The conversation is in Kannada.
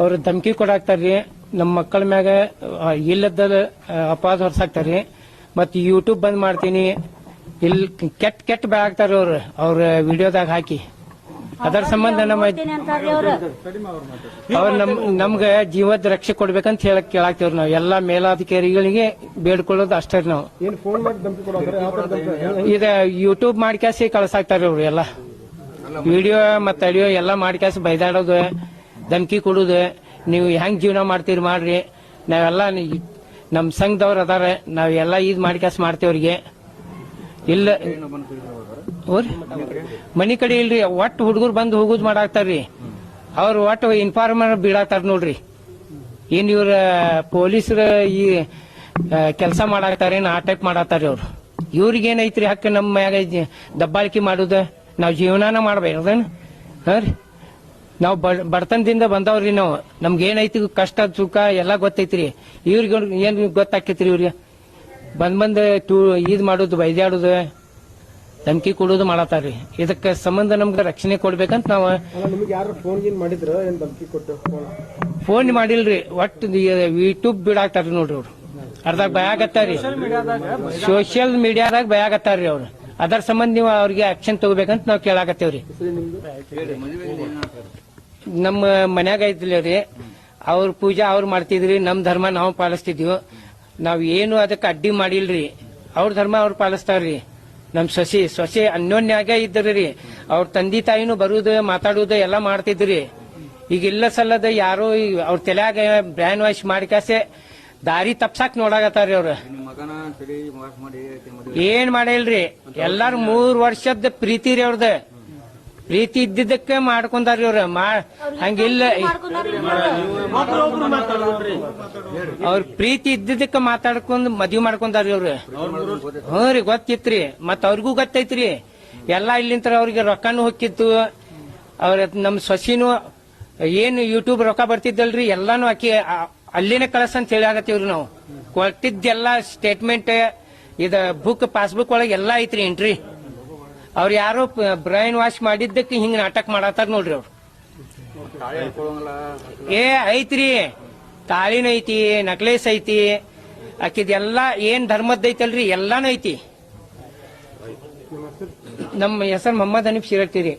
ಅವ್ರ ಧಮಕಿ ಕೊಡಾಕ್ತಾರ್ರಿ ನಮ್ಮ ಮಕ್ಕಳ ಮ್ಯಾಗ ಇಲ್ಲದ ಅಪಾದ ಹೊರಸಾಕ್ತಾರ್ರಿ. ಮತ್ ಯೂಟ್ಯೂಬ್ ಬಂದ್ ಮಾಡ್ತೀನಿ. ಇಲ್ಲಿ ಕೆಟ್ಟ ಕೆಟ್ಟ ಬೆಳಾಕ್ತಾರ ಅವ್ರು. ಅವ್ರ ವಿಡಿಯೋದಾಗ ಹಾಕಿ. ಅದರ ಸಂಬಂಧ ನಮ್ಮ ಅವ್ರ ನಮ್ ನಮ್ಗ ಜೀವದ ರಕ್ಷೆ ಕೊಡ್ಬೇಕಂತ ಹೇಳಕ್ ಕೇಳಾಕ್ತೇವ್ರಿ ನಾವು. ಎಲ್ಲಾ ಮೇಲಾಧಿಕಾರಿಗಳಿಗೆ ಬೇಡ್ಕೊಳ್ಳೋದು ಅಷ್ಟೇ ನಾವು. ಇದ ಯೂಟ್ಯೂಬ್ ಮಾಡ್ಕ್ಯಾಸಿ ಕಳ್ಸಾಕ್ತಾರ ಅವ್ರು ಎಲ್ಲ. ವಿಡಿಯೋ ಮತ್ತೆ ಆಡಿಯೋ ಎಲ್ಲ ಮಾಡ್ಕ್ಯಾಸಿ ಬೈದಾಡೋದು, ಧಮಕಿ ಕೊಡುದು, ನೀವು ಹೆಂಗ್ ಜೀವನ ಮಾಡ್ತೀರಿ ಮಾಡ್ರಿ. ನಾವೆಲ್ಲ ನಮ್ಮ ನಮ್ ಸಂಘದವ್ರ ಅದಾರ, ನಾವ್ ಎಲ್ಲ ಇದ್ ಮಾಡ್ಕ್ಯಾಸ್ ಮಾಡ್ತೇವ್ರಿಗೆ ಇಲ್ಲ ಮನಿ ಕಡೆ ಇಲ್ರಿ, ಒಟ್ಟು ಹುಡುಗರು ಬಂದು ಹೋಗುದು ಮಾಡಾಕ್ತಾರ್ರಿ. ಅವ್ರು ಒಟ್ಟು ಇನ್ಫಾರ್ಮರ್ ಬೀಳಾಕ್ತಾರ ನೋಡ್ರಿ. ಏನ್ ಇವ್ರ ಪೊಲೀಸರ ಈ ಕೆಲಸ ಮಾಡಾಕ್ತಾರೇನ್ ಆ ಟೈಪ್ ಮಾಡಾತಾರ್ರಿ ಅವ್ರು. ಇವ್ರಿಗೆ ಏನೈತ್ರಿ ಹಕ್ಕ ನಮ್ಮ ಮ್ಯಾಗ ದಬ್ಬಾಳಿಕೆ ಮಾಡುದ? ನಾವ್ ಜೀವನಾನ ಮಾಡ್ಬೇಕದೇನು ಹಾಂ ರೀ. ನಾವು ಬಡತನದಿಂದ ಬಂದವ್ರಿ ನಾವು. ನಮ್ಗೆ ಏನೈತಿ ಕಷ್ಟ ಸುಖ ಎಲ್ಲ ಗೊತ್ತೈತ್ರಿ. ಇವ್ರಿಗೆ ಏನು ಗೊತ್ತಾಕೈತ್ರಿ ಇವ್ರಿಗೆ? ಬಂದ್ ಬಂದ್ ಟೂ ಇದು ಮಾಡೋದು ಬೈದಾಡೋದು ಧಮಕಿ ಕೊಡೋದು ಮಾಡತ್ತಾರ್ರಿ ಇದಕ್ಕೆ ಸಂಬಂಧ ನಮ್ಗೆ ರಕ್ಷಣೆ ಕೊಡ್ಬೇಕಂತ ನಾವು ಫೋನ್ ಮಾಡಿಲ್ರಿ. ಒಟ್ಟು ಯೂಟ್ಯೂಬ್ ಬಿಡಾಕ್ತಾರ್ರಿ ನೋಡ್ರಿ ಅವ್ರು. ಅರ್ಧ ಭಯ ಆಗತ್ತಾರ್ರಿ. ಸೋಷಿಯಲ್ ಮೀಡಿಯಾದಾಗ ಭಯಾಗತ್ತಾರ್ರಿ ಅವ್ರು. ಅದರ ಸಂಬಂಧ ನೀವು ಅವ್ರಿಗೆ ಆಕ್ಷನ್ ತಗೋಬೇಕಂತ ನಾವು ಕೇಳಾಕತ್ತೇವ್ರಿ. ನಮ್ಮ ಮನ್ಯಾಗ ಐತಿಲ್ಲ ರೀ. ಅವ್ರ ಪೂಜಾ ಅವ್ರು ಮಾಡ್ತಿದ್ರಿ ನಮ್ಮ ಧರ್ಮ ನಾವು ಪಾಲಿಸ್ತಿದ್ವಿ ನಾವು ಏನು ಅದಕ್ಕೆ ಅಡ್ಡಿ ಮಾಡಿಲ್ರಿ. ಅವ್ರ ಧರ್ಮ ಅವ್ರು ಪಾಲಿಸ್ತಾರ್ರಿ ನಮ್ ಸೊಸಿ, ಸೊಸೆ ಅನ್ಯೋನ್ಯಾಗ ಇದ್ರಿ ಅವ್ರ ತಂದೆ ತಾಯಿನೂ ಬರುದು ಮಾತಾಡುದು ಎಲ್ಲ ಮಾಡ್ತಿದ್ರಿ. ಈಗ ಇಲ್ಲ ಸಲ್ಲದ ಯಾರೋ ಅವ್ರ ತಲೆಯಾಗ ಬ್ರ್ಯಾನ್ ವಾಶ್ ಮಾಡಿಕಾಸೆ ದಾರಿ ತಪ್ಸಾಕ್ ನೋಡಾಕತ್ತಾರ್ರಿ ಅವ್ರ. ಏನ್ ಮಾಡಿಲ್ರಿ ಎಲ್ಲಾರು ಮೂರ್ ವರ್ಷದ ಪ್ರೀತಿ ರೀ ಅವ್ರದ. ಪ್ರೀತಿ ಇದ್ದಿದ್ದಕ್ಕೆ ಮಾಡ್ಕೊಂಡಾರ್ರಿ ಅವ್ರ. ಮಾ ಹಂಗಿಲ್ಲ. ಅವ್ರ. ಪ್ರೀತಿ ಇದ್ದಿದ್ದಕ್ಕೆ ಮಾತಾಡ್ಕೊಂಡ್ ಮದ್ವಿ ಮಾಡ್ಕೊಂಡಾರ್ರಿ ಅವ್ರ. ಹ್ಞೂ ರೀ ಗೊತ್ತಿತ್ರಿ. ಮತ್ ಅವ್ರಿಗೂ ಗೊತ್ತೈತ್ರಿ. ಎಲ್ಲಾ ಇಲ್ಲಿಂತ್ರ ಅವ್ರಿಗೆ ರೊಕ್ಕನು ಹೊಕ್ಕಿತ್ತು. ಅವ್ರ ನಮ್ ಸೊಸಿನೂ ಏನು ಯೂಟ್ಯೂಬ್ ರೊಕ್ಕ ಬರ್ತಿದ್ದಲ್ರಿ ಎಲ್ಲಾನು ಆಕಿ ಆ- ಅಲ್ಲಿನೇ ಕಳಸ ಅಂತ ಹೇಳಿ ಆಗತ್ತೀವ್ರಿ ನಾವು. ಕೊಟ್ಟಿದ್ದೆಲ್ಲ ಸ್ಟೇಟ್ಮೆಂಟ್ ಇದ ಬುಕ್ ಪಾಸ್ಬುಕ್ ಒಳಗೆ ಎಲ್ಲ ಐತ್ರಿ ಎಂಟ್ರಿ ಅವ್ರು ಯಾರು ಬ್ರೈನ್ ವಾಶ್ ಮಾಡಿದ್ದಕ್ಕೆ ಹಿಂಗ ನಾಟಕ ಮಾಡತ್ತಾರ ನೋಡ್ರಿ ಅವ್ರು. ಏ, ಐತ್ರಿ. ತಾಳಿನ ಐತಿ ನಕ್ಲೇಸ್ ಐತಿ, ಆಕಿದೆಲ್ಲ ಏನ್ ಧರ್ಮದ ಐತಲ್ರಿ, ಎಲ್ಲಾನು ಐತಿ. ನಮ್ಮ ಹೆಸರು ಮೊಹಮ್ಮದ್ ಹನೀಫ್ ಶಿರಟ್ಟಿ ರೀ